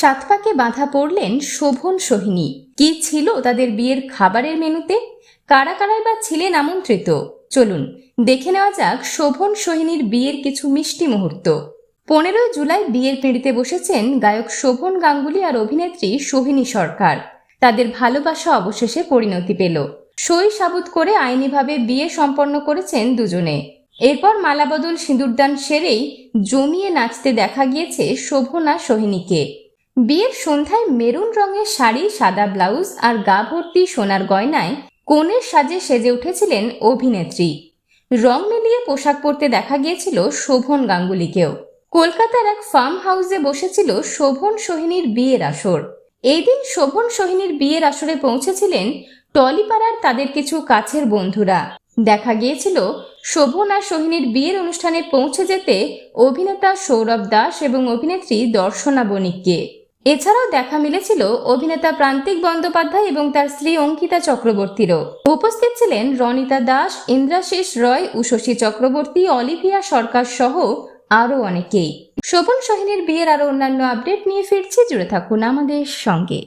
সাত পাকে বাঁধা পড়লেন শোভন সোহিনী। কি ছিল তাদের বিয়ের খাবারের মেনুতে? কারা কারাই বা ছিলেন আমন্ত্রিত? চলুন, দেখে নেওয়া যাক শোভন সোহিনীর বিয়ের কিছু মিষ্টি মুহূর্ত। পনেরোই জুলাই বিয়ের পিঁড়িতে বসেছেন গায়ক শোভন গাঙ্গুলি আর অভিনেত্রী সোহিনী সরকার। তাদের ভালোবাসা অবশেষে পরিণতি পেল। সই সাবুত করে আইনিভাবে বিয়ে সম্পন্ন করেছেন দুজনে। এরপর মালাবদল সিঁদুরদান সেরেই জমিয়ে নাচতে দেখা গিয়েছে শোভনা সোহিনীকে। বিয়ের সন্ধ্যায় মেরুন রঙের শাড়ি, সাদা ব্লাউজ আর গা ভর্তি সোনার গয়নায় কনের সাজে সেজে উঠেছিলেন অভিনেত্রী। রং মিলিয়ে পোশাক পরতে দেখা গিয়েছিল শোভন গাঙ্গুলিকেও। কলকাতার এক ফার্ম হাউসে বসেছিল শোভন সোহিনীর বিয়ের আসর। এই দিন শোভন সোহিনীর বিয়ের আসরে পৌঁছেছিলেন টলিপাড়ার তাদের কিছু কাছের বন্ধুরা। দেখা গিয়েছিল শোভন আর সোহিনীর বিয়ের অনুষ্ঠানে পৌঁছে যেতে অভিনেতা সৌরভ দাস এবং অভিনেত্রী দর্শনা বণিককে। এছাড়াও দেখা মিলেছিল অভিনেতা প্রান্তিক বন্দ্যোপাধ্যায় এবং তার স্ত্রী অঙ্কিতা চক্রবর্তীরও। উপস্থিত ছিলেন রনিতা দাস, ইন্দ্রাশিস রয়, উশসী চক্রবর্তী, অলিভিয়া সরকার সহ আরও অনেকেই। শোভন সোহিনীর বিয়ের আরও অন্যান্য আপডেট নিয়ে ফিরছি। জুড়ে থাকুন আমাদের সঙ্গে।